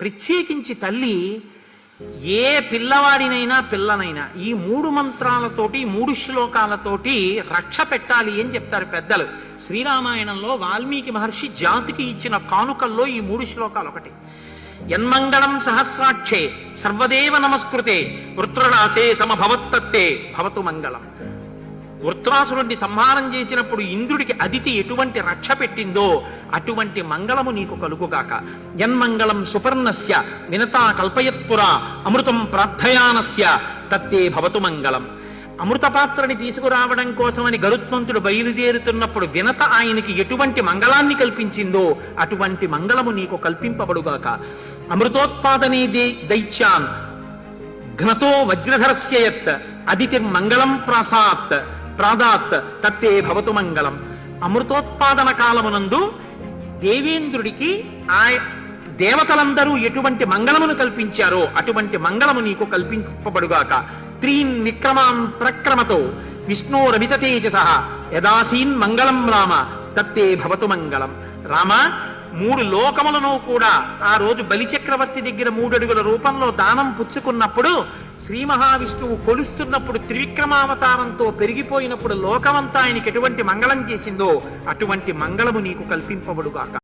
ప్రత్యేకించి తల్లి ఏ పిల్లవాడినైనా పిల్లనైనా ఈ మూడు మంత్రాలతోటి మూడు శ్లోకాలతోటి రక్ష పెట్టాలి అని చెప్తారు పెద్దలు. శ్రీరామాయణంలో వాల్మీకి మహర్షి జాతికి ఇచ్చిన కానుకల్లో ఈ మూడు శ్లోకాలు ఒకటి యన్మంగళం సహస్రాక్షే సర్వదేవ నమస్కృతే వృత్రరాసే సమభవత్తత్తే భవతు మంగళం. వృత్రాసురుణ్ణి సంహారం చేసినప్పుడు ఇంద్రుడికి అదితి ఎటువంటి రక్ష పెట్టిందో అటువంటి మంగళము నీకు కలుగుగాక. యన్మంగళం సుపర్ణస్య వినతా కల్పయత్పురా అమృతం ప్రార్థయానస్య తత్తే భవతు మంగళం. అమృత పాత్రని తీసుకురావడం కోసమని గరుత్మంతుడు బయలుదేరుతున్నప్పుడు వినత ఆయనకి ఎటువంటి మంగళాన్ని కల్పించిందో అటువంటి మంగళము నీకు కల్పింపబడుగాక. అమృతోత్పాదనే దే దైత్యాన్ ఘ్నతో వజ్రధరస్య యత్ అదితిర్మంగళం ప్రాసాత్ ప్రాదాత్ తత్తే భవతు మంగళం. అమృతోత్పాదన కాలమునందు దేవేంద్రుడికి ఆ దేవతలందరూ ఎటువంటి మంగళమును కల్పించారో అటువంటి మంగళము నీకు కల్పింపబడుగాక. త్రీన్ విక్రమాం ప్రక్రమతో విష్ణోరమిత తేజస యదాసీన్ మంగళం రామ తత్తే భవతు మంగళం. రామ మూడు లోకములను కూడా ఆ రోజు బలిచక్రవర్తి దగ్గర మూడడుగుల రూపంలో దానం పుచ్చుకున్నప్పుడు శ్రీ మహావిష్ణువు కొలుస్తున్నప్పుడు త్రివిక్రమావతారంతో పెరిగిపోయినప్పుడు లోకమంతా ఆయనకి ఎటువంటి మంగళం చేసిందో అటువంటి మంగళము నీకు కల్పింపబడుగాక.